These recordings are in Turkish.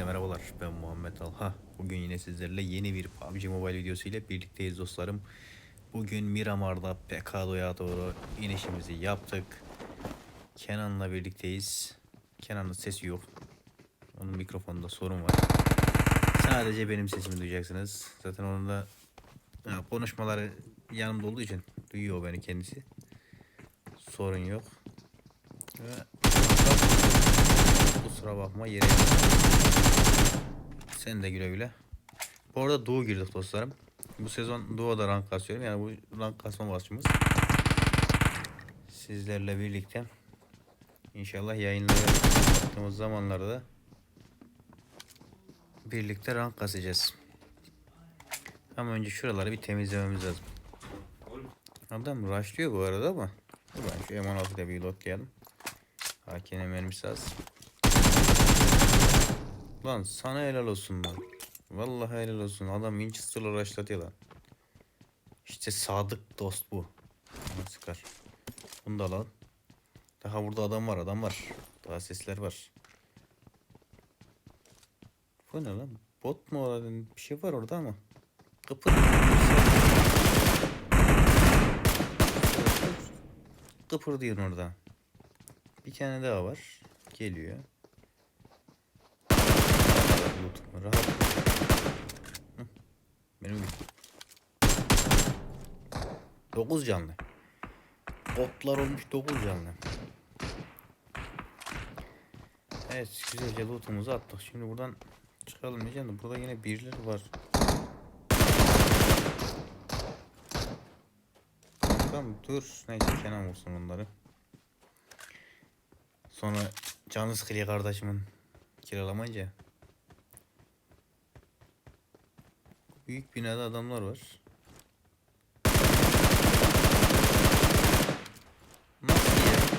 Herkese merhabalar. Ben Muhammed Alha. Bugün yine sizlerle yeni bir PUBG Mobile videosu ile birlikteyiz dostlarım. Bugün Miramar'da Pekado'ya doğru inişimizi yaptık. Kenan'la birlikteyiz. Kenan'ın sesi yok. Onun mikrofonunda sorun var. Sadece benim sesimi duyacaksınız. Zaten onun da konuşmaları yanımda olduğu için duyuyor beni kendisi. Sorun yok. Ve Kusura bakma yere Sen de güle güle. Bu arada Doğu girdik dostlarım. Bu sezon Doğu'da rank kasıyorum. Yani bu rank kasma maçımız. Sizlerle birlikte. İnşallah yayınları yaptığımız zamanlarda birlikte rank kasacağız. Ama önce şuraları bir temizlememiz lazım. Adam rushlıyor bu arada ama. Dur ben şu M16'da bir lootlayalım. Hakene mermisi az. Lan sana helal olsun lan. Vallahi helal olsun. Adam Winchester'la uğraşladı lan. İşte sadık dost bu. Aha, sıkar. Bunu da alalım. Daha burada adam var adam var. Daha sesler var. Bu ne lan? Bot mu orada? Bir şey var orada ama. Kıpır. Kıpır diyor orada. Bir tane daha var. Geliyor. Lootum rahat. Benim 9 canlı. Botlar olmuş 9 canlı. Evet güzelce lootumuzu attık. Şimdi buradan çıkalım diyeceğim de burada yine birileri var. Tamam dur. Neyse Kenan vursun onları. Sonra canı sıkılıyor kardeşimin kiralamayınca. Büyük binada adamlar var. Nasıl ya?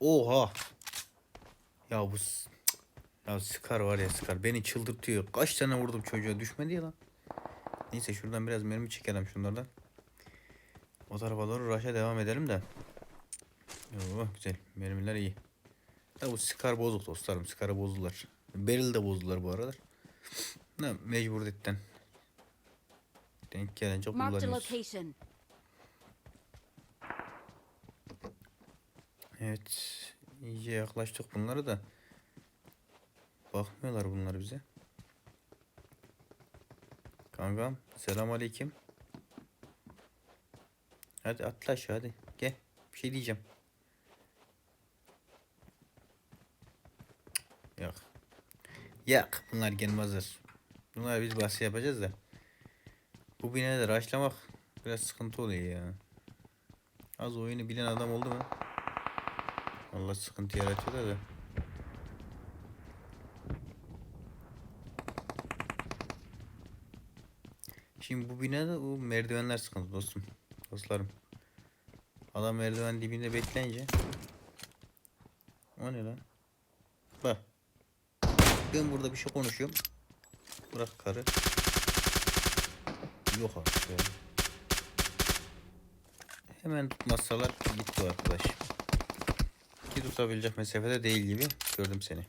Oha. Ya bu ya Scar var ya Scar beni çıldırtıyor. Kaç tane vurdum çocuğa düşmedi ya lan. Neyse şuradan biraz mermi çekelim şunlardan. O tarafa doğru rush'a devam edelim de. Oh güzel. Mermiler iyi. Ya bu Scar bozuk dostlarım. Scar'ı bozdular. Beryl de bozdular bu aralar. Ne mecburiyetten. Denk gelince Marked a kullanıyoruz. location. Evet. iyice yaklaştık bunları da. Bakmıyorlar bunlar bize. Kankam selam aleyküm. Hadi atla aşağı hadi. Gel. Bir şey diyeceğim. Yok. Yok. Bunlar gelmezler. Bunlar biz bahsi yapacağız da. Bu binada raşlamak biraz sıkıntı oluyor ya. Az oyunu bilen adam oldu mu? Allah sıkıntı yaratıyor da. Şimdi bu binada bu merdivenler sıkıntı dostum. Dostlarım. Adam merdiven dibinde bekleyince. O ne lan? Bak. Ben burada bir şey konuşuyorum. Bırak karı. Yok artık ya. Hemen tutmazsalar gitti o arkadaş. Ki tutabilecek mesafede değil gibi. Gördüm seni.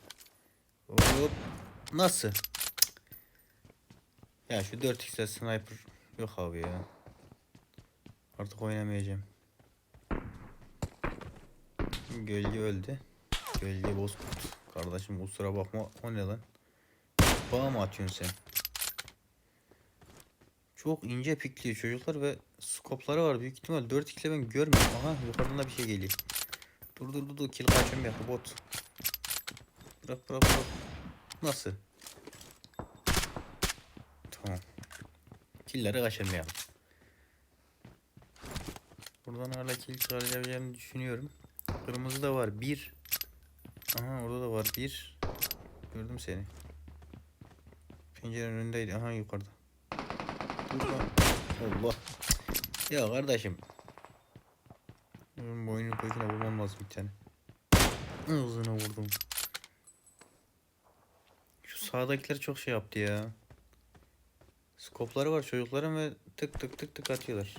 Hop. Nasıl? Ya şu 4x'e sniper yok abi ya. Artık oynamayacağım. Gölge öldü. Gölge bozkurt. Kardeşim kusura bakma. O ne lan? Bağ mı atıyorsun sen? Çok ince pikliyor çocuklar ve skopları var. Büyük ihtimal 4 ile ben görmüyorum. Aha yukarıdan da bir şey geliyor. Dur dur dur dur kill kaçım ya bot. Bırak bırak bırak. Nasıl? Tamam. Killleri kaçırmayalım. Buradan hala kill çıkarabileceğimi düşünüyorum. Kırmızı da var. Bir. Aha orada da var. Bir. Gördüm seni. Pencerenin önündeydi. Aha yukarıda. Allah. Ya kardeşim. Benim boynu boyuna vurmam lazım bir tane. Ağzına vurdum. Şu sağdakiler çok şey yaptı ya. Skopları var çocukların ve tık tık tık tık atıyorlar.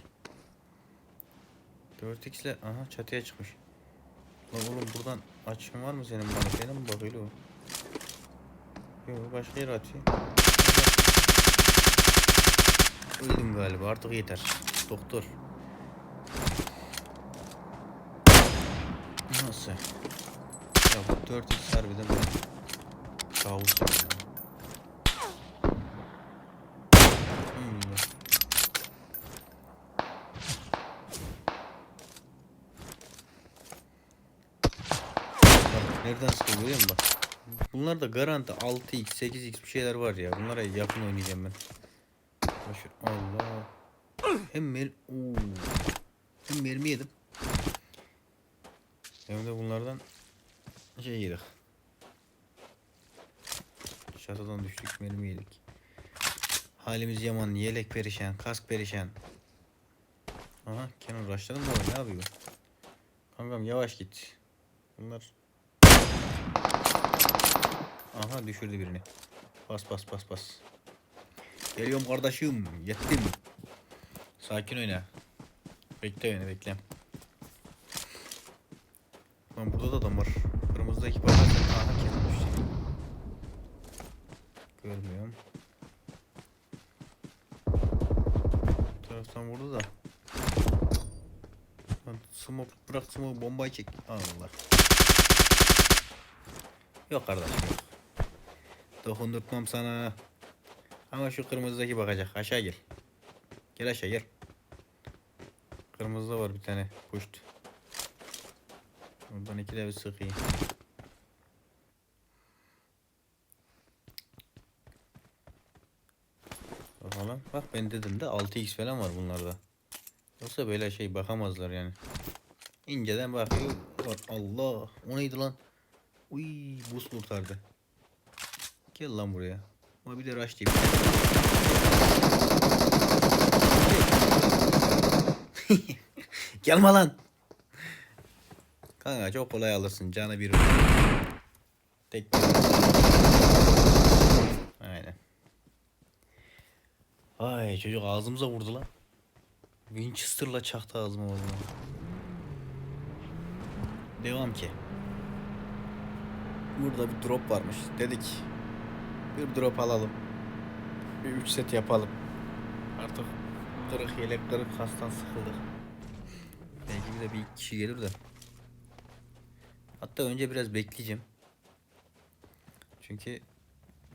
4x ile aha çatıya çıkmış. Lan oğlum buradan açın var mı senin bana? Benim mi bakıyor o? Yok başka yere atıyor. Öldüm galiba artık yeter. Doktor. Nasıl? Ya bu 4x harbiden böyle kabus ya. Nereden görüyor musun bak. Bunlar da garanti 6x 8x bir şeyler var ya. Bunlara yakın oynayacağım ben. Şu- Allah. Hem mer. Hem mermi yedim. Hem de bunlardan şey yedik. Çatıdan düştük mermi yedik. Halimiz yaman. Yelek perişan. Kask perişan. Aha Kenan rushladı mı? Ne yapıyor? Kankam yavaş git. Bunlar Aha düşürdü birini. Bas bas bas bas. Geliyorum kardeşim. Yettim. Sakin oyna. Bekle beni bekle. Lan burada da adam var. Kırmızıdaki bazen aha kesin düşecek. Görmüyorum. Bu taraftan vurdu da. Lan smoke bırak smoke bombayı çek. Allah. Yok kardeşim. Dokundurtmam sana. Ama şu kırmızıdaki bakacak. Aşağı gel. Gel aşağı gel. Kırmızıda var bir tane. Puşt. Oradan iki de bir sıkayım. Bakalım. Bak ben dedim de 6x falan var bunlarda. Yoksa böyle şey bakamazlar yani. İnceden bakıyor. Bak Allah. O neydi lan? Uy buz kurtardı. Gel lan buraya. Ama bir de rush diyeyim. Gelme lan. Kanka çok kolay alırsın. Canı bir. Tek. Aynen. Ay çocuk ağzımıza vurdu lan. Winchester'la çaktı ağzıma vallahi. Devam ki. Burada bir drop varmış. Dedik bir drop alalım. Bir 3 set yapalım. Artık kırık yelek kırık kastan sıkıldık. Belki bir de bir kişi gelir de. Hatta önce biraz bekleyeceğim. Çünkü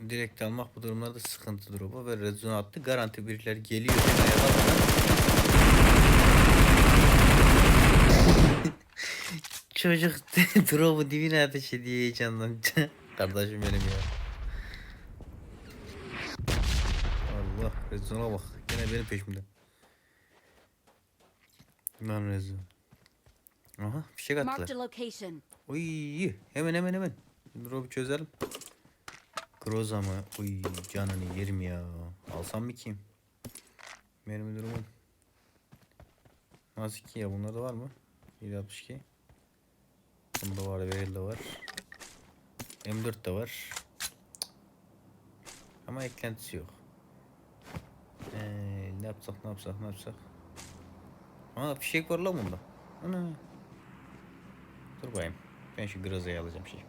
direkt almak bu durumlarda sıkıntı drop'u ve red attı. Garanti birileri geliyor. Çocuk drop'u dibine ateş ediyor heyecandan. Kardeşim benim ya. Allah Rezon'a bak. Gene benim peşimde. Lan Rezon. Aha fişek Marked attılar. Uy hemen hemen hemen. Drop'u çözelim. Groza mı? Uy canını yerim ya. Alsam mı ki? Mermi durumum. Nasıl ki ya bunlarda var mı? 762. Bunda var, Beryl var. M4 de var. Ama eklentisi yok. Ee, ne yapsak ne yapsak ne yapsak. Aa fişek var lan bunda. Ana. Dur bakayım. Ben şu Groza'yı alacağım şey.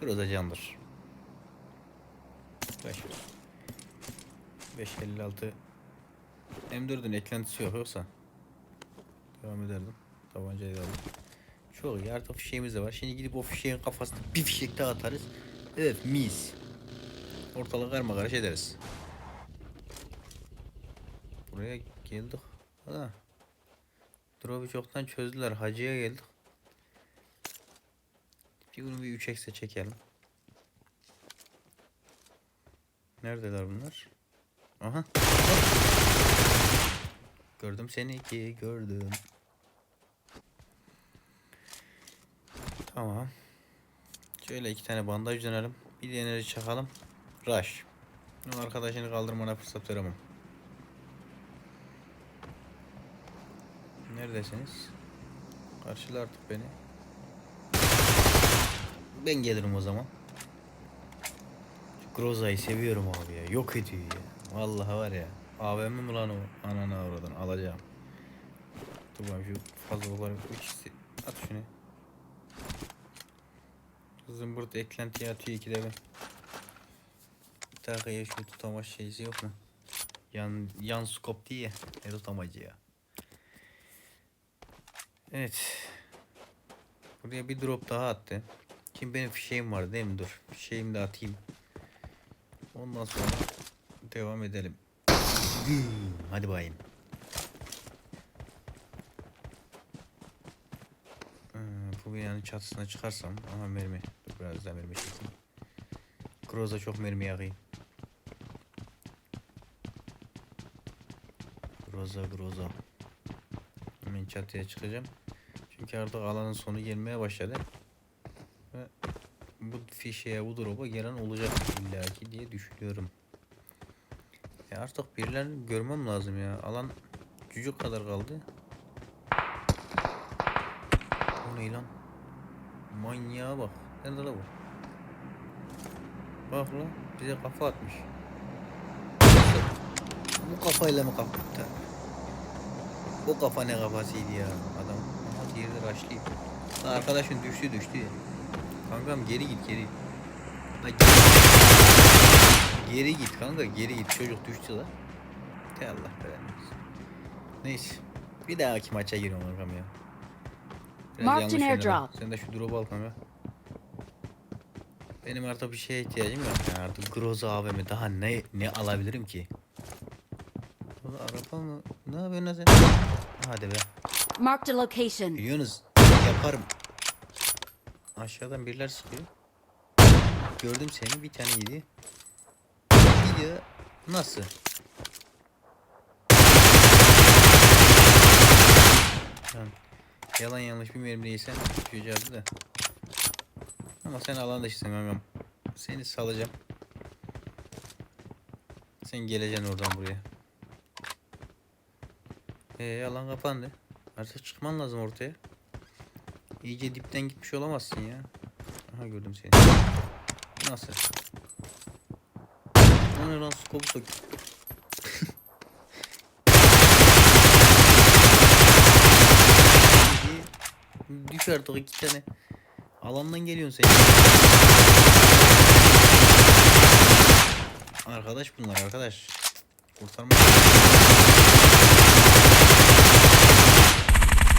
Groza candır. Kaç? 556 M4'ün eklentisi yok yoksa devam ederdim. Tabancayı da aldım. Çok iyi artık fişeğimiz de var. Şimdi gidip o fişeğin kafasına bir fişek daha atarız. Evet mis. Ortalığı karma karış ederiz. Buraya geldik. Ha. Drop'u çoktan çözdüler. Hacıya geldik. Bir bunu bir 3x'e çekelim. Neredeler bunlar? Aha. Gördüm seni ki gördüm. Tamam. Şöyle iki tane bandaj dönelim. Bir de enerji çakalım. Rush. Bunun arkadaşını kaldırmana fırsat veremem. Neredesiniz? Karşıla artık beni. Ben gelirim o zaman. Şu Groza'yı seviyorum abi ya. Yok ediyor ya. Vallahi var ya. AVM mi lan o? Ananı avradan alacağım. Dur bakayım şu fazlalıkları ikisi. At şunu. Zımbırt eklentiye atıyor ikide bir. iki dakikaya şu tutamaç şeysi yok mu? Yan, yan skop diye. Ne tutamacı ya. Evet. Buraya bir drop daha attı. Şimdi benim fişeğim var değil mi? Dur. Fişeğimi de atayım. Ondan sonra devam edelim. Güm. Hadi bayım. Ee, bu binanın çatısına çıkarsam aha mermi. Dur biraz daha mermi çekeyim. Groza çok mermi yakayım. Groza groza. Hemen çatıya çıkacağım. Çünkü artık alanın sonu gelmeye başladı. Ve bu fişeye bu drop'a gelen olacak illaki diye düşünüyorum. Ya artık birilerini görmem lazım ya. Alan cücük kadar kaldı. O ne lan? Manyağa bak. Nerede la bu? Bak lan bize kafa atmış. Bu kafayla mı kafa? O kafa ne kafasıydı ya raşlayıp. Lan arkadaşın düştü düştü ya. Kankam geri git geri. La geri. geri git kanka geri git çocuk düştü la. Te Allah belanı. Neyse. Bir dahaki maça giriyorum kankam ya. Biraz oynadım. airdrop. Sen de şu drop'u al kanka. Benim artık bir şeye ihtiyacım yok ya. Artık Groza AVM daha ne ne alabilirim ki? Araba mı? Ne yapıyorsun lan sen? Hadi be. Marked a location. Biliyorsunuz yaparım. Aşağıdan biriler sıkıyor. Gördüm seni bir tane yedi. De nasıl? Lan, yalan yanlış mermi değilsen çocuğu da. Ama sen alan dışısın kankam. Seni salacağım. Sen geleceksin oradan buraya. Ee alan kapandı. Artık çıkman lazım ortaya. İyice dipten gitmiş olamazsın ya. Aha gördüm seni. Nasıl? Ne lan skopu sok. Düş artık iki tane. Alandan geliyorsun sen. Arkadaş bunlar arkadaş. Kurtarma.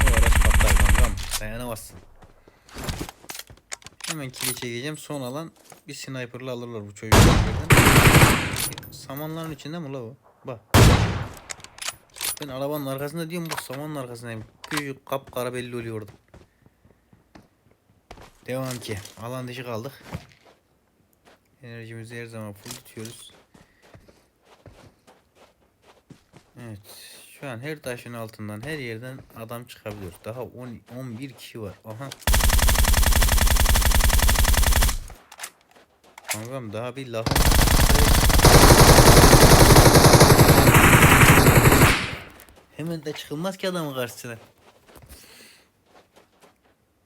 O araç patlar kankam. Dayanamazsın. Hemen kili çekeceğim. Son alan bir sniper'la alırlar bu çocuğu. Samanların içinde mi la bu? Bak. Ben arabanın arkasında diyorum bu samanın arkasındayım. Küçük kapkara belli oluyor orada. Devam ki. Alan dışı kaldık. Enerjimizi her zaman full tutuyoruz. Evet. Şu an her taşın altından her yerden adam çıkabiliyor. Daha 10 11 kişi var. Aha. Kankam daha bir lafım. Hemen de çıkılmaz ki adamın karşısına.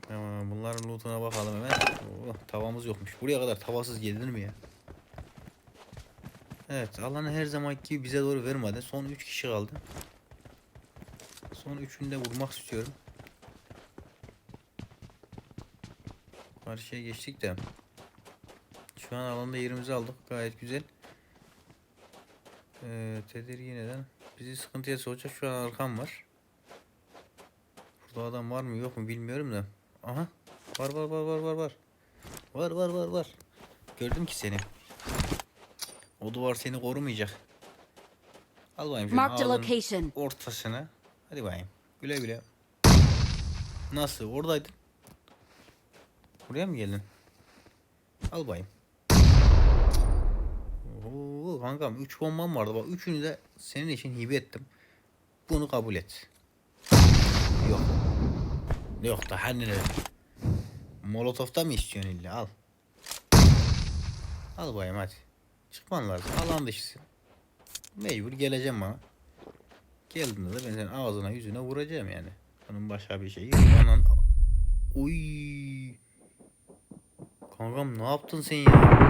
Tamam bunların lootuna bakalım hemen. Oh, tavamız yokmuş. Buraya kadar tavasız gelinir mi ya? Evet alanı her zamanki gibi bize doğru vermedi. Son 3 kişi kaldı. Son üçünü de vurmak istiyorum. Karşıya geçtik de. Şu an alanda yerimizi aldık. Gayet güzel. Ee, tedirgin eden. Bizi sıkıntıya sokacak şu an arkam var. Burada adam var mı yok mu bilmiyorum da. Aha. Var var var var var var. Var var var var. Gördüm ki seni. O duvar seni korumayacak. Al bakayım şunu a ağzının location. ortasına. Hadi bakayım. Güle güle. Nasıl? Oradaydın. Buraya mı geldin? Al bayım. Oo, kankam 3 bombam vardı. Bak üçünü de senin için hibe ettim. Bunu kabul et. Yok. Yok da hani? Molotof'ta mı istiyorsun illa? Al. Al bayım hadi. Çıkman lazım. Alan dışısın. Mecbur geleceğim bana. Geldiğinde de ben senin ağzına yüzüne vuracağım yani. Onun başka bir şeyi yok. Anan... Uy. Kankam ne yaptın sen ya?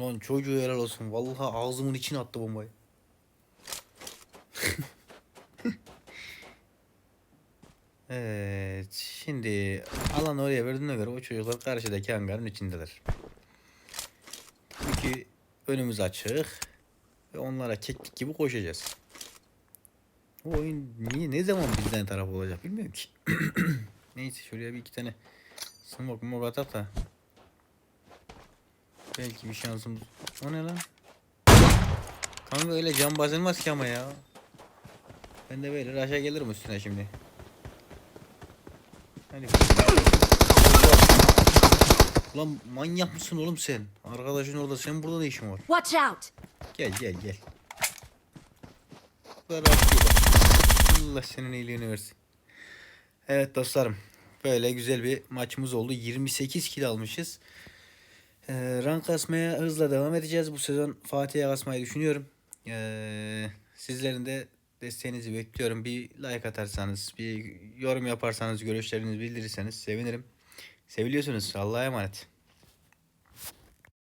Lan çocuğu helal olsun. Vallahi ağzımın içine attı bombayı. evet. Şimdi alan oraya verdiğine göre o çocuklar karşıdaki hangarın içindeler. Tabii ki önümüz açık. Ve onlara keklik gibi koşacağız. Bu oyun niye ne zaman bizden taraf olacak bilmiyorum ki. Neyse şuraya bir iki tane smoke mok atak da. Belki bir şansımız. O ne lan? Kanka öyle cam basılmaz ki ama ya. Ben de böyle aşağı gelirim üstüne şimdi. Hadi. Lan manyak mısın oğlum sen? Arkadaşın orada senin burada ne işin var? Watch out! Gel gel gel. Allah senin iyiliğini versin. Evet dostlarım. Böyle güzel bir maçımız oldu. 28 kill almışız. Ee, rank kasmaya hızla devam edeceğiz. Bu sezon Fatih'e kasmayı düşünüyorum. Ee, sizlerin de desteğinizi bekliyorum. Bir like atarsanız, bir yorum yaparsanız, görüşlerinizi bildirirseniz sevinirim. Seviliyorsunuz. Allah'a emanet.